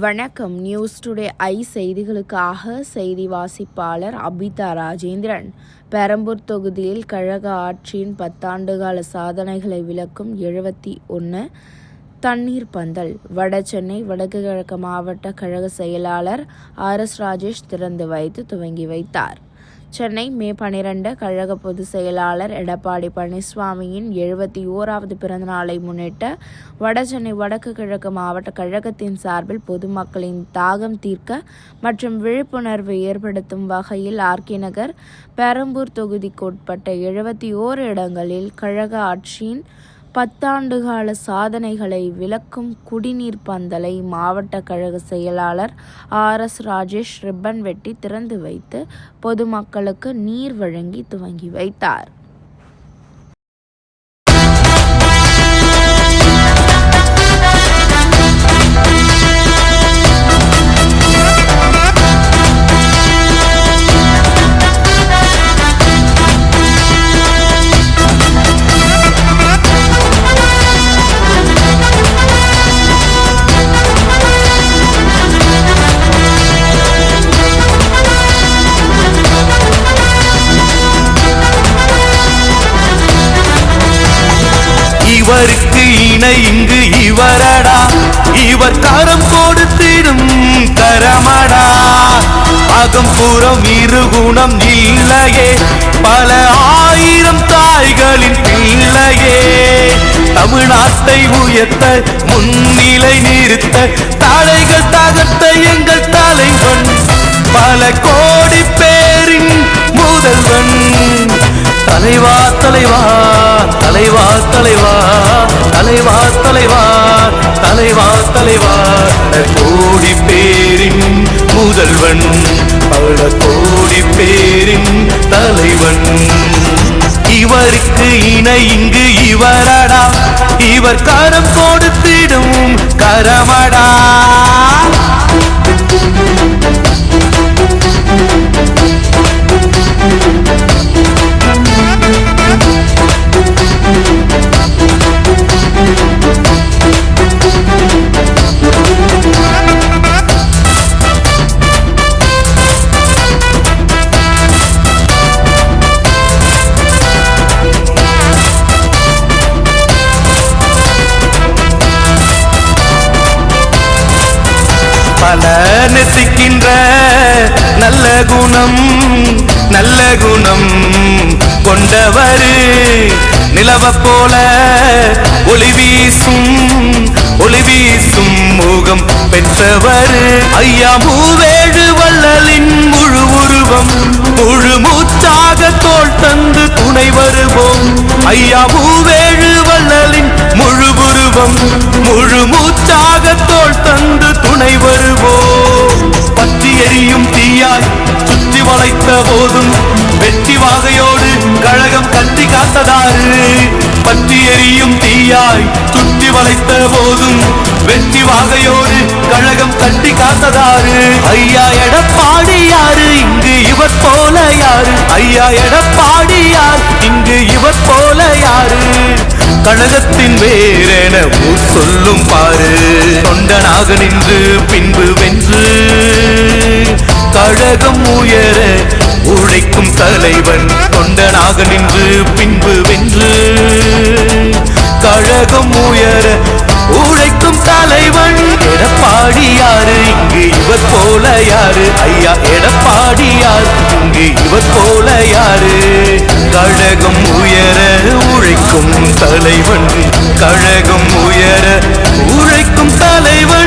வணக்கம். News today I செய்திகளுக்காக செய்தி வாசிப்பாளர் அபிதா ராஜேந்திரன். பெரம்பூர் தொகுதியில் கழக ஆட்சியின் பத்தாண்டுகால சாதனைகளை விளக்கும் எழுபத்தி ஒன்று தண்ணீர் பந்தல். வட சென்னை வடக்கு கிழக்கு மாவட்ட கழக செயலாளர் ஆர் எஸ் ராஜேஷ் திறந்து வைத்து துவங்கி வைத்தார். சென்னை மே பனிரெண்டு கழக பொதுச் செயலாளர் எடப்பாடி பழனிசாமியின் எழுபத்தி ஓராவது பிறந்தநாளை முன்னிட்டு வடசென்னை வடக்கு கிழக்கு மாவட்ட கழகத்தின் சார்பில் பொதுமக்களின் தாகம் தீர்க்க மற்றும் விழிப்புணர்வு ஏற்படுத்தும் வகையில் ஆர்கே நகர் பெரம்பூர் தொகுதிக்குட்பட்ட எழுபத்தி ஓரு இடங்களில் கழக ஆட்சியின் பத்தாண்டுகால சாதனைகளை விளக்கும் குடிநீர் பந்தலை மாவட்ட கழக செயலாளர் ஆர் எஸ் ராஜேஷ் ரிப்பன் வெட்டி திறந்து வைத்து பொதுமக்களுக்கு நீர் வழங்கி துவங்கி வைத்தார். இவரடா. இவர் கரம் கொடுத்திடும் கரமடா. அகம் புறம் இருகுணம் இல்லையே. பல ஆயிரம் தாய்களின் பிள்ளையே. தமிழ்நாட்டை உயர்த்த முன்னிலை நிறுத்த தலைகள் தகர்த்த எங்கள் தலைவன். பல கோடி பேரின் முதல்வன். தலைவா தலைவா தலைவா தலைவா தலைவா தலைவா. தலைவா தலைவா கோடி பேரின் முதல்வன். பல கோடி பேரின் தலைவன். இவருக்கு இணை இங்கு இவரடா. இவர் கரம் கொடுத்திடும் கரமடா. நேசிக்கின்ற நல்ல குணம் நல்ல குணம் கொண்டவர். நிலவ போல ஒளி வீசும் ஒளி வீசும் முகம் பெற்றவர். ஐயா மூவேழு வள்ளலின் முழு உருவம் முழு மூச்சாக தோல் தந்து துணை வருவோம். ஐயா மூவேழு வள்ளலின் முழு உருவம் முழு கழகம் காத்ததாறு. பற்றி எரியும் தீயாய் சுற்றி வளைத்த போதும் வெற்றி வாகையோடு கழகம் தட்டி காத்ததாறு. ஐயா எடப்பாடி யாரு? இங்கு இவர் போல யாரு? ஐயா எடப்பாடி யார்? இங்கு இவர் போல யாரு? கழகத்தின் வேறென ஊர் சொல்லும் பாரு. தொண்டனாக நின்று பின்பு வென்று கழகம் உயர உழைக்கும் தலைவன் தொண்டனாக நின்று பின்பு வென்று கழகம் உயர உழைக்கும் தலைவன் எடப்பாடி யாரு இங்கு இவர் போல யாரு? ஐயா எடப்பாடி யார் இங்கு இவர் போல யாரு? கழகம் உயர உழைக்கும் தலைவன் கழகம் உயர உழைக்கும் தலைவன்